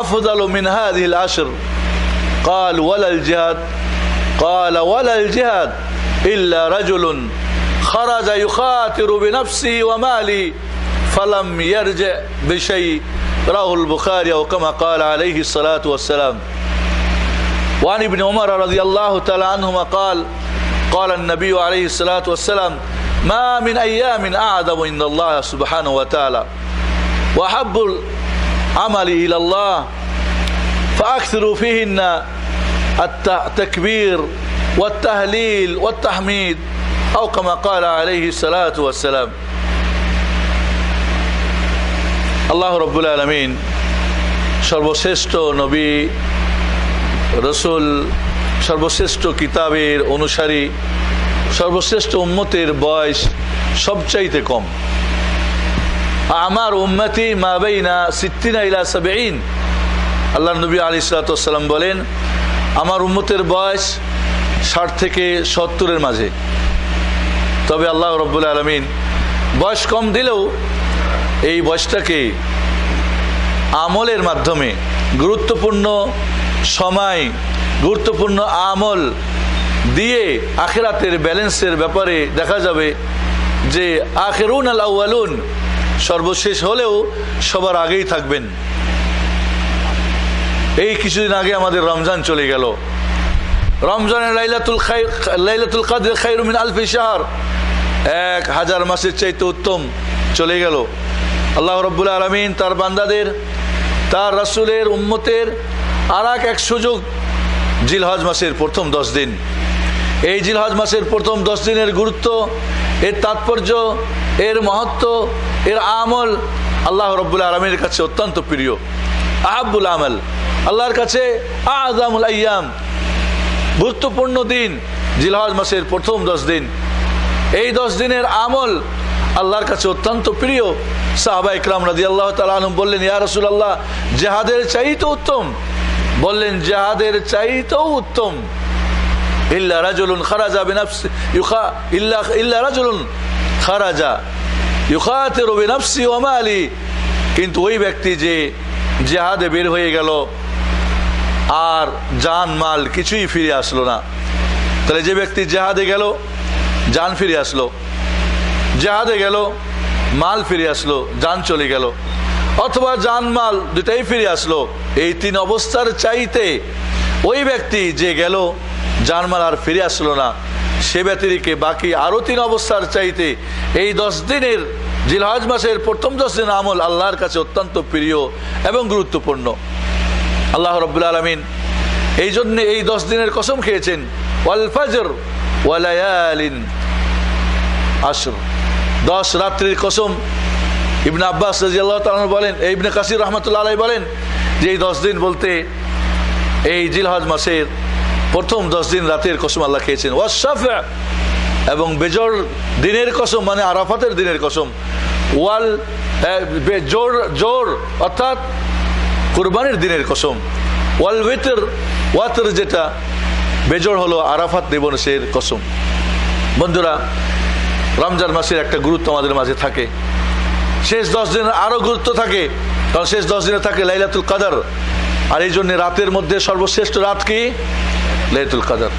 أفضل من هذه العشر. قال ولا الجهاد. قال ولا الجهاد إلا رجل خرج يخاطر بنفسه وماله فلم يرجع بشيء. رواه البخاري أو كما قال عليه الصلاة والسلام. وعن ابن عمر رضي الله تعالى عنهما قال قال النبي عليه الصلاة والسلام ما من أيام أعظم عند الله سبحانه وتعالى. وأحب العمل إلى الله فأكثروا فيهن التكبير والتهليل والتحميد أو كما قال عليه الصلاة والسلام আল্লাহ রব্বুল আলমিন সর্বশ্রেষ্ঠ নবী রসুল সর্বশ্রেষ্ঠ কিতাবের অনুসারী সর্বশ্রেষ্ঠ উম্মতের বয়স সবচাইতে কম আমার উম্মতি মা বেইনা সিদ্দিনা ইলা সাবেইন আল্লাহ নবী আলী সালাতাম বলেন, আমার উম্মতের বয়স ষাট থেকে সত্তরের মাঝে। তবে আল্লাহ রব্বুল আলমিন বয়স কম দিলেও এই বয়সটাকে আমলের মাধ্যমে গুরুত্বপূর্ণ সময়, গুরুত্বপূর্ণ আমল দিয়ে আখেরাতের ব্যালেন্সের ব্যাপারে দেখা যাবে যে আখেরুন আল আউয়ালুন সর্বশেষ হলেও সবার আগেই থাকবেন। এই কিছুদিন আগে আমাদের রমজান চলে গেল। রমজানের লাইলাতুল লাইলাতুল কাদের খাইরুমিন আলফি শাহর। এক হাজার মাসের চাইতে উত্তম চলে গেল। আল্লাহ রব্বুল আলমিন তার বান্দাদের, তার রাসুলের, উম্মতের আর এক সুযোগ জিলহজ মাসের প্রথম দশ দিন। এই জিলহজ মাসের প্রথম দশ দিনের গুরুত্ব, এর তাৎপর্য এর মহত্ব, এর আমল আল্লাহ রব্বুল আলমীর কাছে অত্যন্ত প্রিয়। আহাবুল আমল। আল্লাহর কাছে আজামুল আয়াম গুরুত্বপূর্ণ দিন, জিলহজ মাসের প্রথম দশ দিন। এই দশ দিনের আমল আল্লাহর কাছে অত্যন্ত প্রিয়। সাহাবা ইকরাম রাজি আল্লাহ তালম বললেন, ইয়া রসুল আল্লাহ জেহাদের চাইতেও উত্তম। বললেন, জেহাদের চাইতেও উত্তম। ইল্লা রাজুলুন খারাজা বিনাফসি ইল্লা ইল্লা রাজুলুন খারাজা। ইউখাতের বিনাফসি ওমালি কিন্তু ওই ব্যক্তি যে জেহাদে বের হয়ে গেল, আর জান, মাল কিছুই ফিরে আসলো না। তাহলে যে ব্যক্তি জেহাদে গেল, জান ফিরে আসলো। জেহাদে গেল, মাল ফিরে আসলো যান চলে গেল। অথবা জান, মাল দুটাই ফিরে আসলো। এই তিন অবস্থার চাইতে ওই ব্যক্তি যে গেল জানমাল আর ফিরে আসলো না। সে ব্যতিরিকে বাকি আরও তিন অবস্থার চাইতে এই দশ দিনের জিলহাজ মাসের প্রথম দশ দিন আমল আল্লাহর কাছে অত্যন্ত প্রিয় এবং গুরুত্বপূর্ণ। আল্লাহ রব্বুল আলমিন এই জন্য এই দশ দিনের কসম খেয়েছেন, ওয়াল ফাজর ওয়ালায়ালিন আশর দশ রাত্রির কসম ইবনে আব্বাস রাজিয়াল্লাহ তালন বলেন ইবনে কাসির রহমতুল্লাহ আলাই বলেন যে এই দশ দিন বলতে এই জিলহজ মাসের প্রথম দশ দিন রাতের কসম আল্লাহ খেয়েছেন। ওয়াশাফা এবং বেজর দিনের কসম মানে আরাফাতের দিনের কসম। ওয়াল জোর জোর, অর্থাৎ কোরবানির দিনের কসম। ওয়াল ওয়েতর, ওয়াতর যেটা, বেজর হলো আরাফাত দিবসের কসম। বন্ধুরা, রমজান মাসের একটা গুরুত্ব আমাদের মাঝে থাকে। শেষ দশ দিনের আরও গুরুত্ব থাকে। কারণ শেষ দশ দিনে থাকে লাইলাতুল কাদার। আর এই জন্য রাতের মধ্যে সর্বশ্রেষ্ঠ রাত কি? লাইলাতুল কাদার।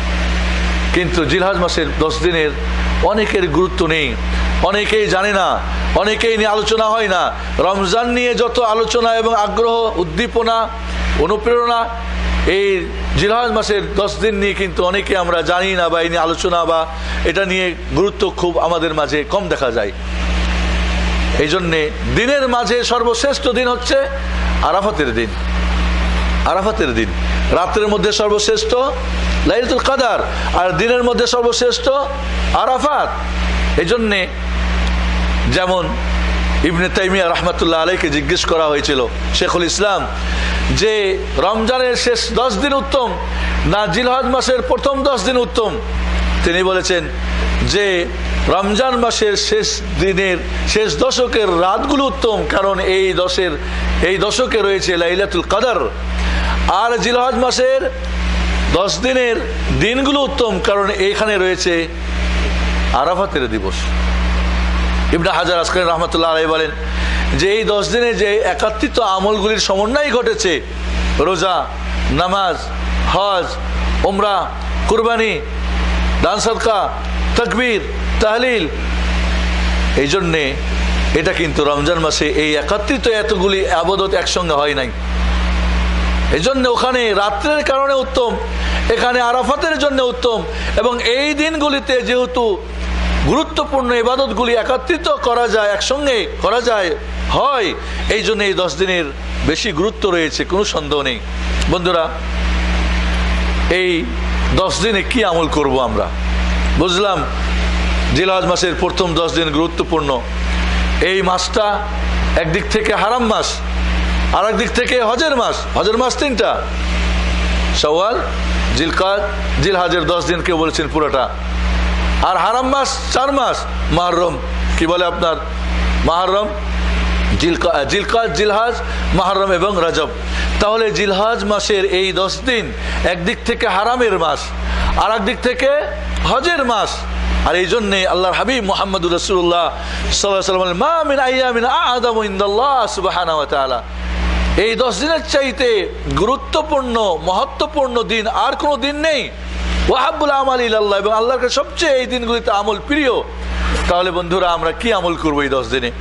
কিন্তু জিলহাজ মাসের দশ দিনের অনেকের গুরুত্ব নেই। অনেকেই জানে না, অনেকেই নিয়ে আলোচনা হয় না। রমজান নিয়ে যত আলোচনা এবং আগ্রহ, উদ্দীপনা, অনুপ্রেরণা, এই জিলহাজ মাসের দশ দিন নিয়ে কিন্তু অনেকে আমরা জানি না বা এই নিয়ে আলোচনা বা এটা নিয়ে গুরুত্ব খুব আমাদের মাঝে কম দেখা যায়। এই জন্যে দিনের মাঝে সর্বশ্রেষ্ঠ দিন হচ্ছে আরাফাতের দিন। আরাফাতের দিন। রাত্রের মধ্যে সর্বশ্রেষ্ঠ লাইলাতুল কাদার, আর দিনের মধ্যে সর্বশ্রেষ্ঠ আরাফাত। এই জন্যে যেমন ইবনে তাইমিয়া রহমতুল্লাহ আলাইকে জিজ্ঞেস করা হয়েছিল, শেখুল ইসলাম, যে রমজানের শেষ দশ দিন উত্তম না জিলহজ মাসের প্রথম দশ দিন উত্তম? তিনি বলেছেন যে রমজান মাসের শেষ দিনের, শেষ দশকের রাতগুলো উত্তম, কারণ এই দশের, এই দশকে রয়েছে লাইলাতুল কাদার। আর জিলহজ মাসের দশ দিনের দিনগুলো উত্তম, কারণ এইখানে রয়েছে আরাফাতের দিবস। ইবনা হাজার আসকান রহমতুল্লাহ আলাই বলেন, যে এই দশ দিনে যে একাত্রিত আমলগুলির সমন্বয় ঘটেছে, রোজা, নামাজ, হজ ওমরা কুরবানি, দান সদকা, তকবীর, তাহলিল এই জন্যে এটা কিন্তু রমজান মাসে এই একত্রিত এতগুলি আবদত একসঙ্গে হয় নাই। এই জন্য ওখানে রাত্রের কারণে উত্তম, এখানে আরাফাতের জন্য উত্তম, এবং এই দিনগুলিতে যেহেতু গুরুত্বপূর্ণ ইবাদতগুলি একত্রিত করা যায়, একসঙ্গে করা যায়, হয়, এই জন্য এই দশ দিনের বেশি গুরুত্ব রয়েছে, কোনো সন্দেহ নেই। বন্ধুরা, এই দশ দিনে কি আমল করব আমরা? বুঝলাম জিলাজ মাসের প্রথম দশ দিন গুরুত্বপূর্ণ। এই মাসটা একদিক থেকে হারাম মাস আর দিক থেকে হজের মাস হজের মাস তিনটা। সওয়াল জিলকাজ জিলহাজের দশ দিন কেউ বলেছেন পুরোটা। আর হারাম মাস চার মাস, মাহরম। কি বলে আপনার? মাহরম, জিলকা জিলকাজ জিলহাজ, মাহরম এবং রজব। তাহলে জিলহাজ মাসের এই দশ দিন একদিক থেকে হারামের মাস আর দিক থেকে হজের মাস। আর এই জন্যে আল্লাহর হাবিব মোহাম্মদ রসুল্লাহ সাল্লাম মা মিন আইয়ামিন আদাম ইন্দাল্লাহ তাআলা। এই দশ দিনের চাইতে গুরুত্বপূর্ণ, মহত্বপূর্ণ দিন আর কোনো দিন নেই। ওয়াহাবুল আমাল ইল্লাহ এবং আল্লাহর সবচেয়ে এই দিনগুলিতে আমল প্রিয়। তাহলে বন্ধুরা, আমরা কি আমল করব এই দশ দিনে?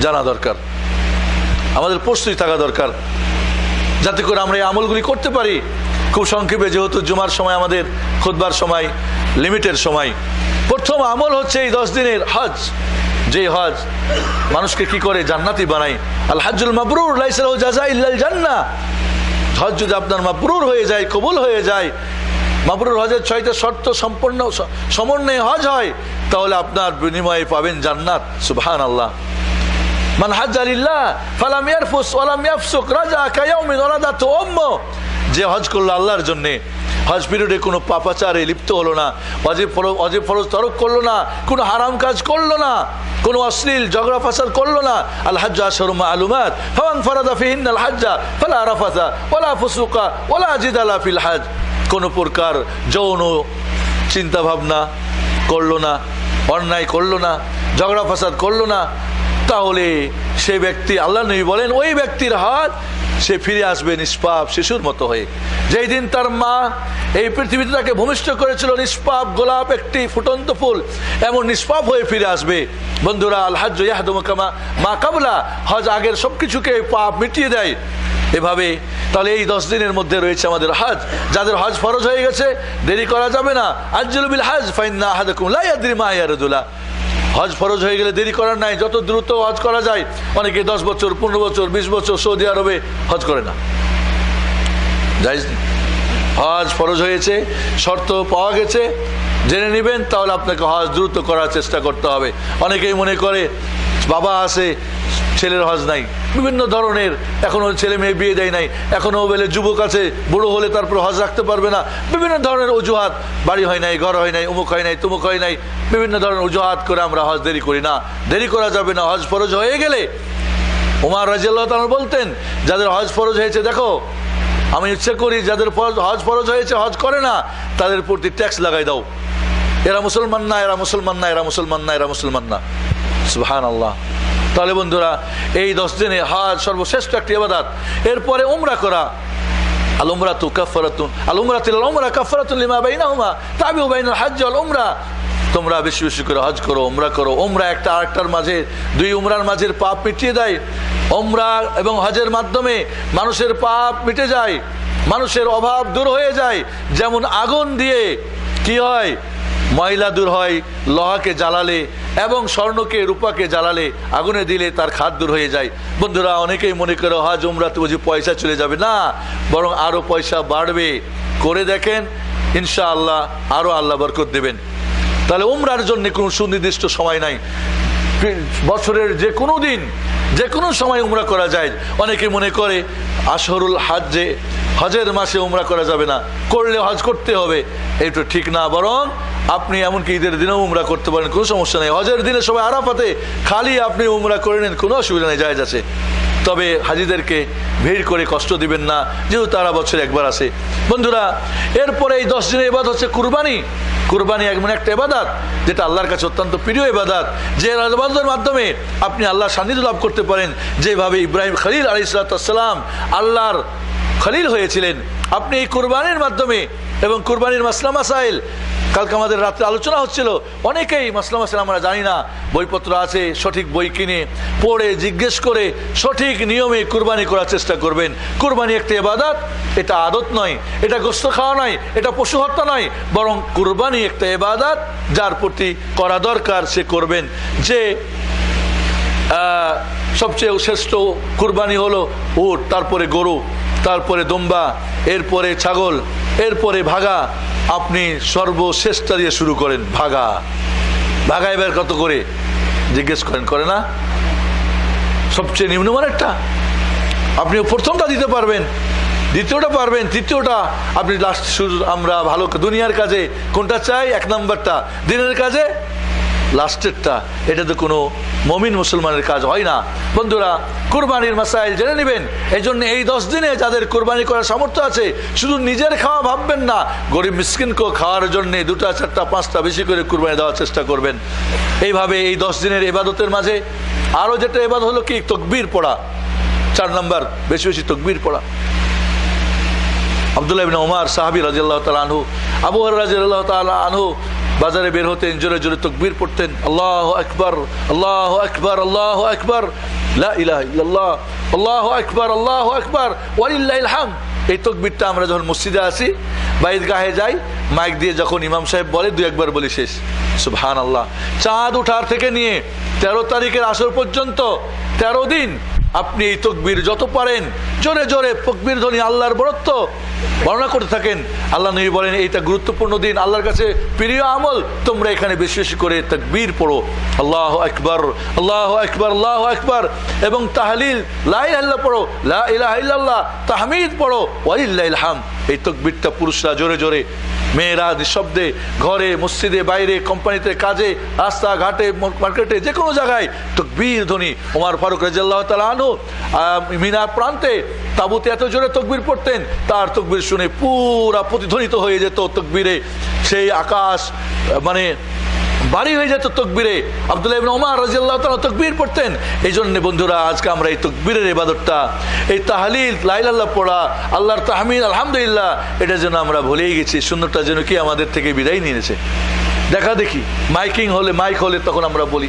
জানা দরকার। আমাদের প্রস্তুতি থাকা দরকার। যাতে করে আমরা এই আমলগুলি করতে পারি। খুব সংক্ষেপে, যেহেতু জুমার সময় আমাদের খুদবার সময়, লিমিটেড সময়। প্রথম আমল হচ্ছে এই দশ দিনের হজ। যে হজ, মানুষকে কি করে জান্নাতি বানায়? আল হাজুল মাবরুর জান্না হজ যদি আপনার মাবরুর হয়ে যায়, কবুল হয়ে যায়, মাবরুর হজের ছয়টা শর্ত সম্পূর্ণ স- সমন্বয়ে হজ হয়, তাহলে আপনার বিনিময়ে পাবেন জান্নাত। সুবহান আল্লাহ মান হাজ্জালিল্লাহ ফালাম যে হজ করল আল্লাহর জন্য হজ পিরিয়ডে কোনো পাপাচারে লিপ্ত হলো না অজীব ফরজ অজীব ফরজ তরক করল না, কোনো হারাম কাজ করল না, কোনো অশ্লীল ঝগড়া ফাসাদ করল না, আল আশরুম আলুমাত ফামান ফারাদা ফিহিন আল হাজ্জা, ফালা ওয়ালা ফুসুকা, ওয়ালা জিদালা ফিল হাজ। কোনো প্রকার যৌন চিন্তাভাবনা করল না, অন্যায় করল না, ঝগড়া ফাসাদ করল না তাহলে সে ব্যক্তি, আল্লাহ নবী বলেন, ওই ব্যক্তির হাত, সে ফিরে আসবে নিষ্পাপ শিশুর মতো হয়ে। যেই দিন তার মা এই পৃথিবীতে তাকে ভূমিষ্ঠ করেছিল, নিষ্পাপ গোলাপ একটি ফুটন্ত ফুল, এমন নিষ্পাপ হয়ে ফিরে আসবে। বন্ধুরা আল হাজ ইয়াহদমকামা মা কাবলা, হজ আগের সব কিছুকে পাপ মিটিয়ে দেয়। এভাবে তাহলে এই দশ দিনের মধ্যে রয়েছে আমাদের হজ। যাদের হজ ফরজ হয়ে গেছে, দেরি করা যাবে না। আজ্জুল হাজ, ফাইন্না আহাদাকুম লা ইয়াদরি মা হজ ফরজ হয়ে গেলে দেরি করার নাই। যত দ্রুত হজ করা যায়, অনেকে দশ বছর, পনেরো বছর, বিশ বছর সৌদি আরবে হজ করে না। যাই হজ ফরজ হয়েছে, শর্ত পাওয়া গেছে। জেনে নেবেন, তাহলে আপনাকে হজ দ্রুত করার চেষ্টা করতে হবে। অনেকেই মনে করে, বাবা আছে ছেলের হজ নাই। বিভিন্ন ধরনের এখনও ছেলে মেয়ে বিয়ে দেয় নাই। এখনও বলে, যুবক আছে, বুড়ো হলে তারপর হজ রাখতে পারবে না। বিভিন্ন ধরনের অজুহাত, বাড়ি হয় নাই, ঘর হয় নাই উমুক হয় নাই, তুমুক হয় নাই। বিভিন্ন ধরনের অজুহাত করে আমরা হজ দেরি করি না। দেরি করা যাবে না, হজ ফরজ হয়ে গেলে। উমার রাজিয়াল্লাহ বলতেন, যাদের হজ ফরজ হয়েছে, দেখো, আমি ইচ্ছে করি যাদের হজ ফরজ হয়েছে, হজ করে না, তাদের প্রতি ট্যাক্স লাগাই দাও। এরা মুসলমান না, এরা মুসলমান না, এরা মুসলমান না, এরা মুসলমান না। সুহান আল্লাহ তাহলে বন্ধুরা, এই দশ দিনে হজ সর্বশ্রেষ্ঠ একটি আবাদাত এরপরে উমরা করা। আল উমরা তু কাফারাতুন আল উমরা তিল উমরা কাফারাতুন লিমা বাইনাহুমা। তাবিউ বাইনাল হজ্জ ওয়াল উমরা। তোমরা বেশি বেশি করে হজ করো, উমরা করো। উমরা একটা আরেকটার মাঝে, দুই উমরার মাঝের পাপ মিটিয়ে দেয়। উমরা এবং হজের মাধ্যমে মানুষের পাপ মিটে যায়, মানুষের অভাব দূর হয়ে যায়। যেমন আগুন দিয়ে কি হয়? ময়লা দূর হয়, লহাকে জ্বালালে এবং স্বর্ণকে, রূপাকে জ্বালালে আগুনে দিলে তার খাদ দূর হয়ে যায়। বন্ধুরা, অনেকেই মনে করে হা উমরাতে বুঝি পয়সা চলে যাবে। না, বরং আরও পয়সা বাড়বে। করে দেখেন ইনশা আল্লাহ আরও আল্লাহ বরকত দেবেন। তাহলে উমরার জন্য কোনো সুনির্দিষ্ট সময় নাই। বছরের যে কোনো দিন, যে কোনো সময় উমরা করা যায়। অনেকে মনে করে, আসরুল হাজ যে হজের মাসে উমরা করা যাবে না। করলে হজ করতে হবে। এটা ঠিক না, বরং আপনি এমনকি ঈদের দিনেও উমরা করতে পারেন, কোনো সমস্যা নেই। হজের দিনে সবাই আরাফাতে খালি আপনি উমরা করে নেন, কোনো অসুবিধা নেই যায় আছে। তবে হাজিদেরকে ভিড় করে কষ্ট দিবেন না, যেহেতু তারা বছরে একবার আসে। বন্ধুরা, এরপরে এই দশ দিনের এবাদ হচ্ছে কুরবানি। কুরবানি এমন একটা এবাদাত, যেটা আল্লাহর কাছে অত্যন্ত প্রিয় এবাদাত, যে এবাদতের মাধ্যমে আপনি আল্লাহর সান্নিধ্য লাভ করতে পারেন। যেভাবে ইব্রাহিম খলিল আলী সালাতাম আল্লাহর খলিল হয়েছিলেন, আপনি এই কুরবানির মাধ্যমে এবং কুরবানির মাসলা মাসাইল কালকে আমাদের রাত্রে আলোচনা হচ্ছিল। অনেকেই মাসলা মাসাইল আমরা জানি না, বইপত্র আছে, সঠিক বই কিনে পড়ে জিজ্ঞেস করে সঠিক নিয়মে কুরবানি করার চেষ্টা করবেন। কুরবানি একটা এবাদাত এটা আদত নয়, এটা গোস্ত খাওয়া নয়, এটা পশু হত্যা নয়, বরং কুরবানি একটা এবাদাত যার প্রতি করা দরকার সে করবেন। যে সবচেয়ে শ্রেষ্ঠ কুরবানি হলো উট, তারপরে গরু। তারপরে দম্বা, এরপরে ছাগল, এরপরে ভাগা। আপনি সর্বশ্রেষ্ঠ দিয়ে শুরু করেন, ভাগা। ভাগা এবার কত করে? জিজ্ঞেস করেন, করে না? সবচেয়ে নিম্নমানেরটা আপনি প্রথমটা দিতে পারবেন। দ্বিতীয়টা পারবেন। তৃতীয়টা, আপনি লাস্ট আমরা ভালো দুনিয়ার কাজে কোনটা চাই? এক নম্বরটা, দিনের কাজে লাস্টেরটা এটা তো কোনো মমিন মুসলমানের কাজ হয় না। বন্ধুরা, কোরবানির মাসাইল জেনে নেবেন এই জন্য এই দশ দিনে যাদের কোরবানি করার সামর্থ্য আছে, শুধু নিজের খাওয়া ভাববেন না, গরিব মিসকিনকেও খাওয়ার জন্য দুটা, চারটা, পাঁচটা বেশি করে কোরবানি দেওয়ার চেষ্টা করবেন। এইভাবে এই দশ দিনের এবাদতের মাঝে আরও যেটা এবাদ হলো কি? তকবীর পড়া। চার নম্বর, বেশি বেশি তকবীর পড়া। আবদুল্লাহ ওমার সাহাবি রাজিয়াল্লাহ তালা আনহু, আবু রাজিয়াল্লাহ তালা আনহু বাজারে বের হতেন, জোরে জোরে তকবির পড়তেন, আল্লাহ আকবর আল্লাহ আকবর আল্লাহ আকবর ইল্লাল্লাহ, আল্লাহ আকবর আল্লাহ আকবর, ওয়ালিল্লাহিল হাম এই তকবিরটা আমরা যখন মসজিদে আসি বা গাহে যাই, মাইক দিয়ে যখন ইমাম সাহেব বলে দু একবার বলি শেষ। সুবহান আল্লাহ চাঁদ উঠার থেকে নিয়ে তেরো তারিখের আসর পর্যন্ত তেরো দিন আপনি এই তকবির যত পারেন, জোরে জোরে তকবির ধনী আল্লাহর বরত্ব। বর্ণনা করতে থাকেন, আল্লাহ নবী বলেন, এইটা গুরুত্বপূর্ণ দিন, আল্লাহর কাছে প্রিয় আমল। তোমরা এখানে বেশি বেশি করে তকবির পড়ো। আল্লাহ একবার আল্লাহ একবার আল্লাহ একবার এবং তাহলিল লাহ পড়ো। লাহ তাহমিদ পড়ো। ওয়ালিল্লাহিল হাম এই তকবিরটা পুরুষরা জোরে জোরে, মেয়েরা নিঃশব্দে ঘরে, মসজিদে, বাইরে, কোম্পানিতে, কাজে, রাস্তাঘাটে, মার্কেটে যে কোনো জায়গায় তকবির ধ্বনি। ওমার ফারুক রাজিয়াল্লাহ তালা আনু মিনার প্রান্তে তাবুতে এত জোরে তকবির পড়তেন, তার তকবির শুনে পুরা প্রতিধ্বনিত হয়ে যেত তকবিরে। সেই আকাশ মানে বাড়ি হয়ে যেত তকবীরে। আবদুল্লাহ ইবনে তালা তকবীর পড়তেন। এই জন্য বন্ধুরা, আজকে আমরা এই তকবীরের ইবাদতটা, এই তাহলিল, লাইলাল্লাহ পড়া, আল্লাহর তাহমিদ, আলহামদুলিল্লাহ, এটা যেন আমরা ভুলেই গেছি সুন্দরটা যেন কি আমাদের থেকে বিদায় নিয়ে নিয়েছে। দেখা দেখি, মাইকিং হলে, মাইক হলে তখন আমরা বলি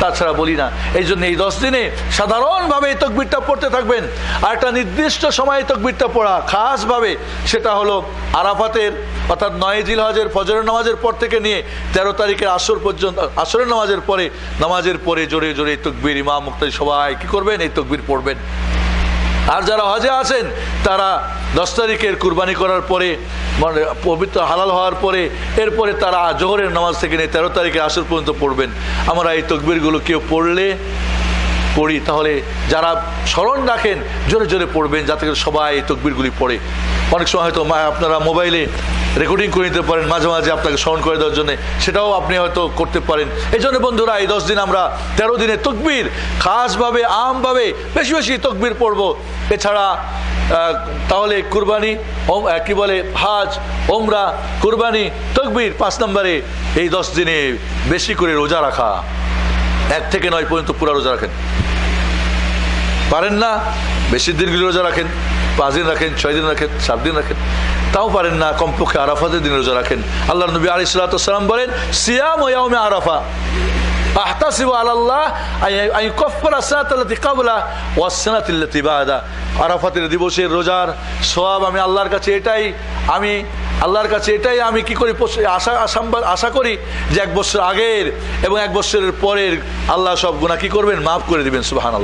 তাছাড়া বলি না, এই জন্য এই দশ দিনে সাধারণভাবে এই তকবিরটা পড়তে থাকবেন। আর একটা নির্দিষ্ট সময়ে তকবিরটা পড়া খাসভাবে, সেটা হলো আরাফাতের, অর্থাৎ নয় জিল হজের ফজরের নামাজের পর থেকে নিয়ে তেরো তারিখের আসর পর্যন্ত, আসরের নামাজের পরে নামাজের পরে জোরে জোরে এই তকবির ইমাম মুক্তি সবাই কি করবেন? এই তকবির পড়বেন। আর যারা হজে আছেন, তারা দশ তারিখের কুরবানি করার পরে মানে পবিত্র হালাল হওয়ার পরে, এরপরে তারা জোহরের নামাজ থেকে নিয়ে তেরো তারিখে আসর পর্যন্ত পড়বেন। আমরা এই তকবিরগুলো কেউ পড়লে পড়ি, তাহলে যারা স্মরণ রাখেন, জোরে জোরে পড়বেন, যাতে করে সবাই তকবিরগুলি পড়ে। অনেক সময় হয়তো আপনারা মোবাইলে রেকর্ডিং করে নিতে পারেন, মাঝে মাঝে আপনাকে স্মরণ করে দেওয়ার জন্য। সেটাও আপনি হয়তো করতে পারেন। এই জন্য বন্ধুরা, এই দশ দিন আমরা তেরো দিনে তকবির, খাসভাবে, আমভাবে বেশি বেশি তকবির পড়ব। এছাড়া তাহলে কুরবানি কি বলে, হাজ, ওমরা, কুরবানি, তকবির পাঁচ নম্বরে এই দশ দিনে বেশি করে রোজা রাখা। এক থেকে নয় পর্যন্ত পুরা রোজা রাখেন। পারেন না, বেশি দিনগুলি রোজা রাখেন, পাঁচ দিন রাখেন, ছয় দিন রাখেন, সাত দিন রাখেন। তাও পারেন না, কমপক্ষে আরাফাতের দিন রোজা রাখেন। আল্লাহ নবী আলি সাল্লাম বলেন, সিয়াম ও ইয়াউমে আরাফা। আহতাসিবু আলাল্লাহ, আই কফার সানাত আল্লাতি কাবলা ওয়াস সানাত আল্লাতি বাদা। আরাফাতের দিবসের রোজার সওয়াব আমি আল্লাহর কাছে এটাই, আমি আল্লাহর কাছে এটাই, আমি কি করি আশা আশা- করি যে এক বছর আগের এবং এক বছরের পরের আল্লাহ সব গুণা কি করবেন? মাফ করে দিবেন, সুবহানাল্লাহ।